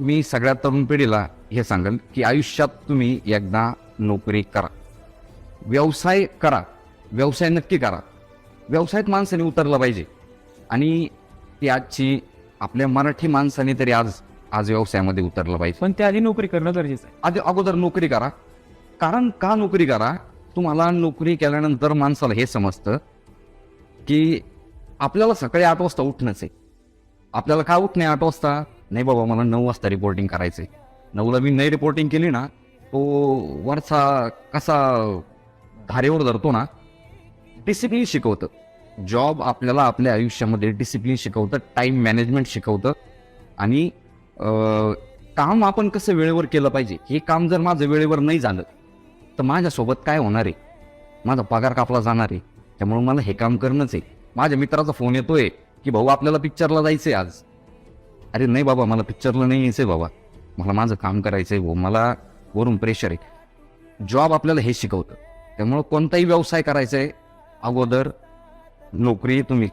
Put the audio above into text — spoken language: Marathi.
मी सगळ्या तरुण पिढीला हे सांगेल की आयुष्यात तुम्ही एकदा नोकरी करा. व्यवसाय करा. व्यवसाय नक्की करा. व्यवसायात माणसाने उतरला पाहिजे. आणि ती आजची आपल्या मराठी माणसाने तरी आज आज व्यवसायामध्ये उतरलं पाहिजे. पण त्याआधी नोकरी करणं गरजेचं आहे. आधी अगोदर नोकरी करा. कारण का नोकरी करा? तुम्हाला नोकरी केल्यानंतर माणसाला हे समजतं की आपल्याला सकाळी आठ वाजता उठणंच आहे. आपल्याला का उठणे आठ वाजता? नाही बाबा मला नऊ वाजता रिपोर्टिंग करायचं आहे नऊला मी नाही रिपोर्टिंग केली ना तो वरचा कसा धारेवर धरतो ना डिसिप्लिन शिकवतं. जॉब आपल्याला आपल्या आयुष्यामध्ये डिसिप्लिन शिकवतं टाईम मॅनेजमेंट शिकवतं आणि काम आपण कसं वेळेवर केलं पाहिजे? हे काम जर माझं वेळेवर नाही झालं तर माझ्यासोबत काय होणार आहे? माझा पगार कापला जाणार आहे. त्यामुळे मला हे काम करणंच आहे. माझ्या मित्राचा फोन येतोय की भाऊ आपल्याला पिक्चरला जायचं आहे आज. अरे नाही बाबा मला पिक्चरला नाही यायचंय बाबा. मला माझं काम करायचंय भाऊ. मला वरून प्रेशर आहे. जॉब आपल्याला हे शिकवतं. त्यामुळं कोणताही व्यवसाय करायचा आहे अगोदर नोकरी तुम्ही